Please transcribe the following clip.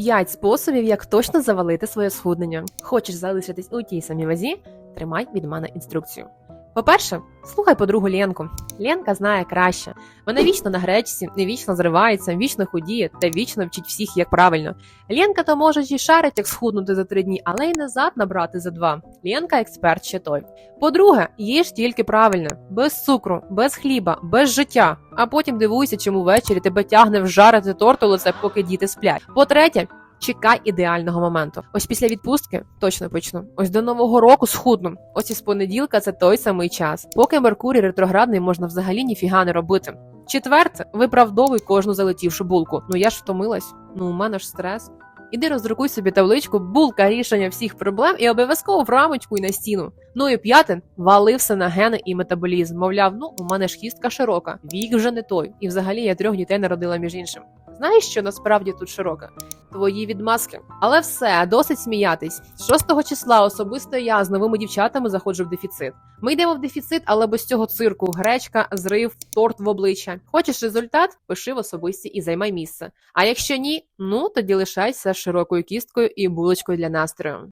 5 способів, як точно завалити своє схуднення. Хочеш залишитись у тій самій вазі? Тримай від мене інструкцію. По-перше, слухай подругу Ленку. Ленка знає краще. Вона вічно на гречці, вічно зривається, вічно худіє та вічно вчить всіх, як правильно. Ленка то може й шарить, як схуднути за три дні, але й назад набрати за два. Ленка експерт ще той. По-друге, їж тільки правильно, без цукру, без хліба, без життя. А потім дивуйся, чому ввечері тебе тягне вжарити торт у лице, поки діти сплять. По-третє, чекай ідеального моменту. Ось після відпустки точно почну. Ось до нового року схудну. Ось із понеділка це той самий час. Поки Меркурій ретроградний можна взагалі ніфіга не робити. Четверте, виправдовуй кожну залетівшу булку. Ну я ж втомилась. Ну у мене ж стрес. Іди роздрукуй собі табличку, булка рішення всіх проблем і обов'язково в рамочку і на стіну. Ну і п'яте, вали все на гени і метаболізм. Мовляв, ну у мене ж хістка широка, вік вже не той. І взагалі я трьох дітей народила між іншим. Знаєш, що насправді тут широке? Твої відмазки. Але все, досить сміятись. 6 числа особисто я з новими дівчатами заходжу в дефіцит. Ми йдемо в дефіцит, але без цього цирку: гречка, зрив, торт в обличчя. Хочеш результат? Пиши в особисті і займай місце. А якщо ні, ну тоді лишайся широкою кісткою і булочкою для настрою.